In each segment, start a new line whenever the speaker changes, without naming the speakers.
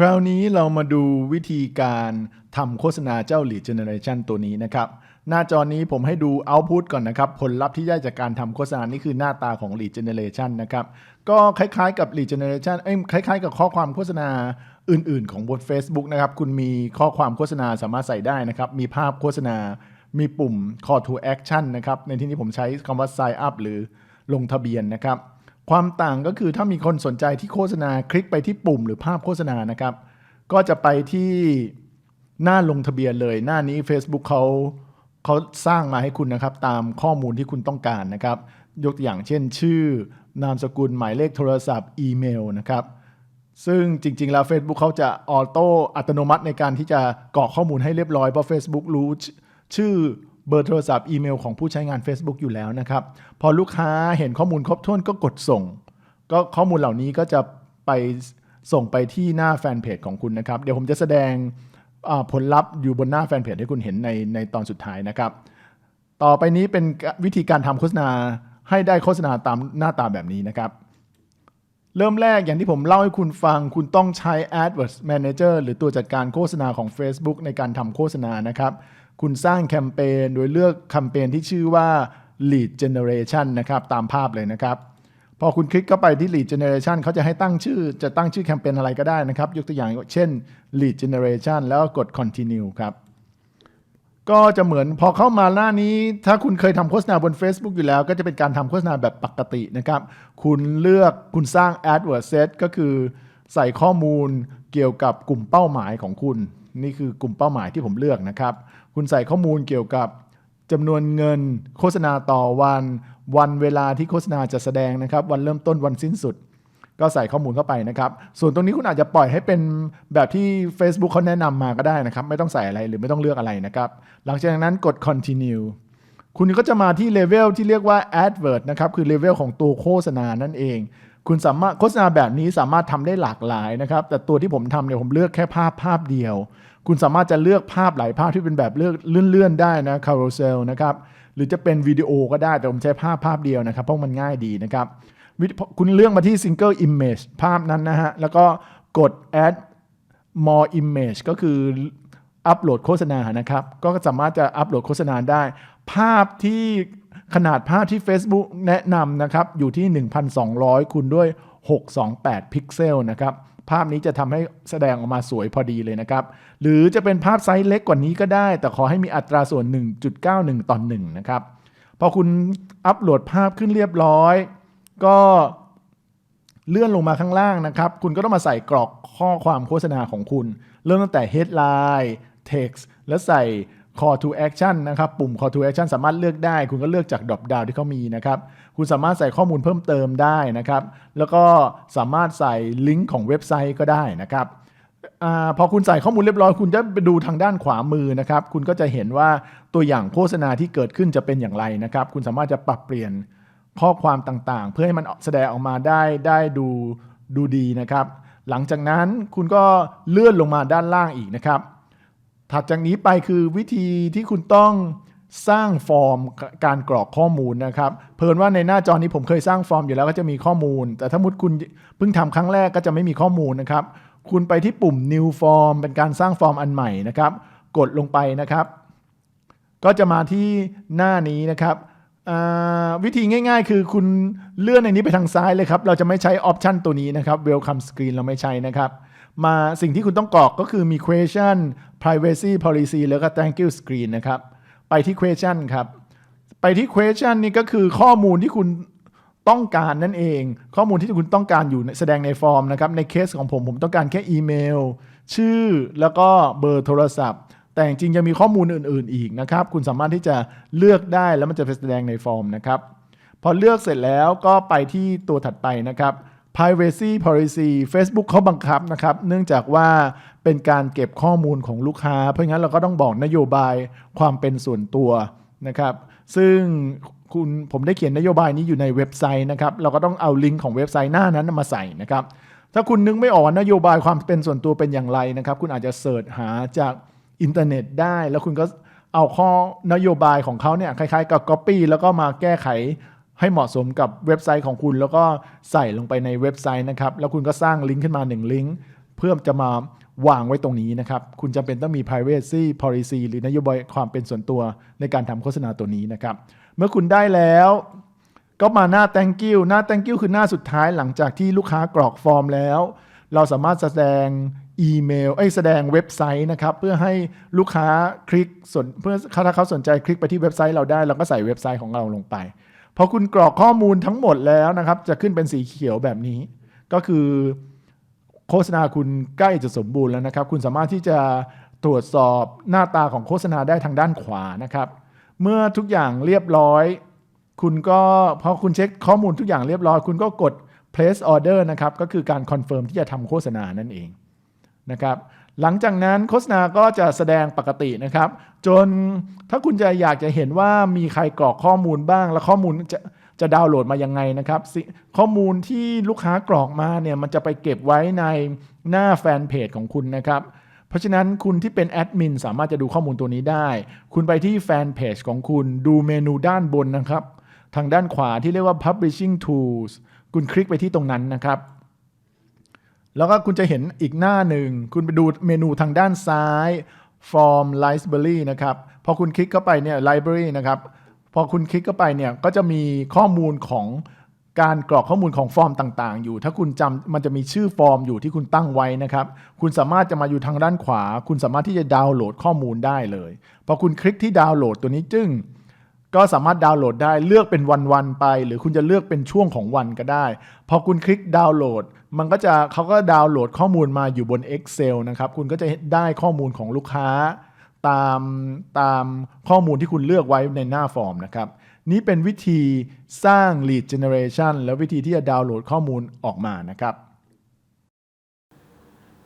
คราวนี้เรามาดูวิธีการทำโฆษณาเจ้า Lead Generation ตัวนี้นะครับ หน้าจอนี้ผมให้ดู Output ก่อนนะครับ ผลลัพธ์ที่ได้จากการทำโฆษณานี่คือหน้าตาของ Lead Generation นะครับ ก็คล้ายๆกับ Lead Generation เอ้ยคล้ายๆกับข้อความโฆษณาอื่นๆ ของบน Facebook นะครับ คุณมีข้อความโฆษณาสามารถใส่ได้นะครับ มีภาพโฆษณา มีปุ่ม Call to Action นะครับ ในที่นี้ผมใช้คำว่า Sign up หรือลงทะเบียนนะครับ ความต่างก็คือถ้ามีคนสนใจที่โฆษณาคลิกไปที่ปุ่มหรือภาพโฆษณานะครับ ก็จะไปที่หน้าลงทะเบียนเลย หน้านี้ Facebook เขาเขาสร้างมาให้คุณนะครับ ตามข้อมูลที่คุณต้องการนะครับ ยกตัวอย่างเช่น ชื่อ นามสกุลหมายเลขโทรศัพท์ อีเมลนะครับ ซึ่งจริง ๆ แล้ว Facebook เขาจะออโต้อัตโนมัติในการที่จะกรอกข้อมูลให้เรียบร้อยเพราะ Facebook รู้ชชื่อ เบอร์โทรศัพท์อีเมลของผู้ใช้งาน Facebook อยู่แล้วนะครับ พอลูกค้าเห็นข้อมูลครบถ้วนก็กดส่ง ก็ข้อมูลเหล่านี้ก็จะไปส่งไปที่หน้าแฟนเพจของคุณนะครับ เดี๋ยวผมจะแสดงผลลัพธ์อยู่บนหน้าแฟนเพจให้คุณเห็นในในตอนสุดท้ายนะครับ ต่อไปนี้เป็นวิธีการทำโฆษณาให้ได้โฆษณาตามหน้าตาแบบนี้นะครับเริ่มแรกอย่างที่ผมเล่าให้คุณฟัง คุณต้องใช้ AdWords Manager หรือตัวจัดการโฆษณาของ Facebook ในการทำโฆษณานะครับ คุณสร้างแคมเปญโดยเลือกแคมเปญที่ชื่อว่า Lead Generation นะครับ ตามภาพเลยนะครับ พอคุณคลิกเข้าไปที่ Lead Generation เขาจะให้ตั้งชื่อ จะตั้งชื่อแคมเปญอะไรก็ได้นะครับ ยกตัวอย่างเช่น Lead Generation แล้วกด Continue ครับก็จะเหมือนพอเข้ามาหน้านี้ ถ้าคุณเคยทำโฆษณาบน Facebook อยู่แล้ว ก็จะเป็นการทำโฆษณาแบบปกตินะครับ คุณเลือกคุณสร้าง AdWords Set ก็คือใส่ข้อมูลเกี่ยวกับกลุ่มเป้าหมายของคุณนี่คือกลุ่มเป้าหมายที่ผมเลือกนะครับ คุณใส่ข้อมูลเกี่ยวกับจำนวนเงินโฆษณาต่อวัน วันเวลาที่โฆษณาจะแสดงนะครับ วันเริ่มต้นวันสิ้นสุด ก็ใส่ข้อมูลเข้าไปนะครับ ส่วนตรงนี้คุณอาจจะปล่อยให้เป็นแบบที่ Facebook เขาแนะนำมาก็ได้นะครับ ไม่ต้องใส่อะไรหรือไม่ต้องเลือกอะไรนะครับ หลังจากนั้นกด continue คุณก็จะมาที่เลเวลที่เรียกว่า advert นะครับ คือเลเวลของตัวโฆษณานั่นเอง คุณสามารถโฆษณาแบบนี้สามารถทำได้หลากหลายนะครับ แต่ตัวที่ผมทำเนี่ยผมเลือกแค่ภาพภาพเดียว คุณสามารถจะเลือกภาพหลายภาพที่เป็นแบบเลือกเลื่อนๆได้นะ carousel นะครับหรือจะเป็นวิดีโอก็ได้แต่ผมใช้ภาพภาพเดียวนะครับ เพราะมันง่ายดีนะครับ คุณเลือกมาที่ single image ภาพนั้นนะฮะ แล้วก็กด add more image ก็คืออัปโหลดโฆษณานะครับ ก็สามารถจะอัปโหลดโฆษณาได้ ภาพที่ขนาดภาพที่ Facebook แนะนำนะครับ อยู่ที่ 1,200 คูณด้วย 628 พิกเซลนะครับ ภาพนี้จะทำให้แสดงออกมาสวยพอดีเลยนะครับ หรือจะเป็นภาพไซส์เล็กกว่านี้ก็ได้ แต่ขอให้มีอัตราส่วน 1.91 ต่อ 1 นะครับ พอคุณอัปโหลดภาพขึ้นเรียบร้อย ก็เลื่อนลงมาข้างล่างนะครับ คุณก็ต้องมาใส่กรอกข้อความโฆษณาของคุณ เริ่มตั้งแต่ headline text แล้วใส่ call to action นะครับปุ่ม call to action สามารถเลือกได้ คุณก็เลือกจาก drop down ที่เขามีนะครับคุณสามารถใส่ข้อมูลเพิ่มเติมได้นะครับแล้วก็สามารถใส่ลิงก์ของเว็บไซต์ก็ได้นะครับอาพอคุณใส่ข้อมูลเรียบร้อย คุณจะไปดูทางด้านขวามือนะครับ คุณก็จะเห็นว่าตัวอย่างโฆษณาที่เกิดขึ้นจะเป็นอย่างไรนะครับ คุณสามารถจะปรับเปลี่ยนข้อความต่างๆ เพื่อให้มันแสดงออกมาได้ได้ดูดูดีนะครับ หลังจากนั้นคุณก็เลื่อนลงมาด้านล่างอีกนะครับ ถัดจากนี้ไปคือวิธีที่คุณต้องสร้างฟอร์มการกรอกข้อมูลนะครับ เพิ่นว่าในหน้าจอนี้ผมเคยสร้างฟอร์มอยู่แล้วก็จะมีข้อมูล แต่ถ้ามุดคุณเพิ่งทำครั้งแรกก็จะไม่มีข้อมูลนะครับ คุณไปที่ปุ่ม new form เป็นการสร้างฟอร์มอันใหม่นะครับ กดลงไปนะครับ ก็จะมาที่หน้านี้นะครับวิธีง่าย ๆ คือคุณเลื่อนในนี้ไปทางซ้ายเลยครับ เราจะไม่ใช้ออปชันตัวนี้นะครับ welcome screen เราไม่ใช้นะครับ มาสิ่งที่คุณต้องกรอกก็คือมี question privacy policy แล้วก็ thank you screen นะครับ ไปที่ question ครับ ไปที่ question นี่ก็คือข้อมูลที่คุณต้องการนั่นเอง ข้อมูลที่คุณต้องการอยู่แสดงในฟอร์มนะครับ ในเคสของผมผมต้องการแค่อีเมล ชื่อแล้วก็เบอร์โทรศัพท์ แต่จริงๆยังมีข้อมูลอื่น ๆ อีกนะครับ คุณสามารถที่จะเลือกได้แล้วมันจะไปแสดงในฟอร์มนะครับ พอเลือกเสร็จแล้วก็ไปที่ตัวถัดไปนะครับ privacy policy Facebook เขาบังคับนะครับ เนื่องจากว่าเป็นการเก็บข้อมูลของลูกค้า เพราะงั้นเราก็ต้องบอกนโยบายความเป็นส่วนตัวนะครับ ซึ่งคุณผมได้เขียนนโยบายนี้อยู่ในเว็บไซต์นะครับ เราก็ต้องเอาลิงก์ของเว็บไซต์หน้านั้นมาใส่นะครับ ถ้าคุณนึกไม่ออกนโยบายความเป็นส่วนตัวเป็นอย่างไรนะครับ คุณอาจจะเสิร์ชหาจากอินเทอร์เน็ตได้ แล้วคุณก็เอาข้อนโยบายของเขาเนี่ยคล้ายๆ กับ Copy แล้วก็มาแก้ไข ให้เหมาะสมกับเว็บไซต์ของคุณ แล้วก็ใส่ลงไปในเว็บไซต์นะครับ แล้วคุณก็สร้างลิงก์ขึ้นมา 1 ลิงก์เพื่อจะมาวางไว้ตรงนี้นะครับ คุณจำเป็นต้องมี privacy policy หรือนโยบายความเป็นส่วนตัวในการทำโฆษณาตัวนี้นะครับ เมื่อคุณได้แล้วก็มาหน้า thank you หน้า thank you คือหน้าสุดท้ายหลังจากที่ลูกค้ากรอกฟอร์มแล้ว เราสามารถแสดงอีเมลเอ้แสดงเว็บไซต์นะครับ เพื่อให้ลูกค้าคลิกสนเพื่อถ้าเขาสนใจคลิกไปที่เว็บไซต์เราได้ เราก็ใส่เว็บไซต์ของเราลงไป พอคุณกรอกข้อมูลทั้งหมดแล้วนะครับ จะขึ้นเป็นสีเขียวแบบนี้ ก็คือโฆษณาคุณใกล้จะสมบูรณ์แล้วนะครับ คุณสามารถที่จะตรวจสอบหน้าตาของโฆษณาได้ทางด้านขวานะครับ เมื่อทุกอย่างเรียบร้อย คุณก็พอคุณเช็คข้อมูลทุกอย่างเรียบร้อย คุณก็กด place order นะครับ ก็คือการคอนเฟิร์มที่จะทำโฆษณานั่นเองนะครับ หลังจากนั้นโฆษณาก็จะแสดงปกตินะครับ จนถ้าคุณจะอยากจะเห็นว่ามีใครกรอกข้อมูลบ้าง แล้วข้อมูลจะจะดาวน์โหลดมายังไงนะครับ ข้อมูลที่ลูกค้ากรอกมาเนี่ยมันจะไปเก็บไว้ในหน้าแฟนเพจของคุณนะครับ เพราะฉะนั้นคุณที่เป็นแอดมินสามารถจะดูข้อมูลตัวนี้ได้ คุณไปที่แฟนเพจของคุณดูเมนูด้านบนนะครับ ทางด้านขวาที่เรียกว่า publishing tools คุณคลิกไปที่ตรงนั้นนะครับ แล้วก็คุณจะเห็นอีกหน้าหนึ่ง คุณไปดูเมนูทางด้านซ้าย form library นะครับ พอคุณคลิกเข้าไปเนี่ย library นะครับ พอคุณคลิกเข้าไปเนี่ย ก็จะมีข้อมูลของการกรอกข้อมูลของฟอร์มต่างๆ อยู่ ถ้าคุณจำมันจะมีชื่อฟอร์มอยู่ที่คุณตั้งไว้นะครับ คุณสามารถจะมาอยู่ทางด้านขวา คุณสามารถที่จะดาวน์โหลดข้อมูลได้เลย พอคุณคลิกที่ดาวน์โหลดตัวนี้จึ้ง ก็สามารถดาวน์โหลดได้เลือกเป็นวันๆไป หรือคุณจะเลือกเป็นช่วงของวันก็ได้ พอคุณคลิกดาวน์โหลด มันก็จะเขาก็ดาวน์โหลดข้อมูลมาอยู่บน Excel นะครับคุณก็จะได้ข้อมูลของลูกค้า ตามตามข้อมูลที่คุณเลือกไว้ในหน้าฟอร์มนะครับนี่เป็นวิธีสร้าง lead generation และวิธีที่จะดาวน์โหลดข้อมูลออกมานะครับ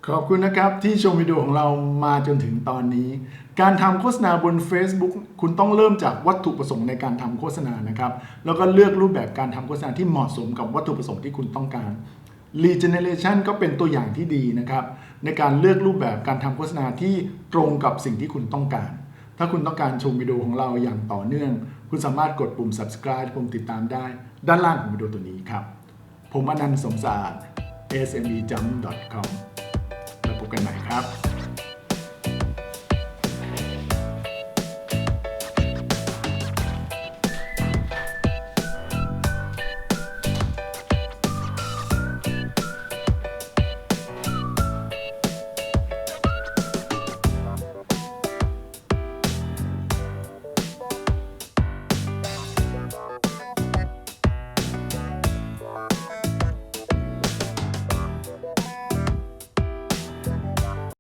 ขอบคุณนะครับที่ชมวิดีโอของเรามาจนถึงตอนนี้ การทำโฆษณาบน Facebook คุณต้องเริ่มจากวัตถุประสงค์ในการทำโฆษณานะครับแล้วก็เลือกรูปแบบการทำโฆษณาที่เหมาะสมกับวัตถุประสงค์ที่คุณต้องการ Lead Generation ก็เป็นตัวอย่างที่ดีนะครับในการเลือกรูปแบบการทำโฆษณาที่ตรงกับสิ่งที่คุณต้องการ ถ้าคุณต้องการชมวิดีโอของเราอย่างต่อเนื่อง คุณสามารถกดปุ่ม subscribe ปุ่มติดตามได้ ด้านล่างของวิดีโอตัวนี้ครับผมอนันต์สมศาสตร์ smejump.com กันใหม่ครับ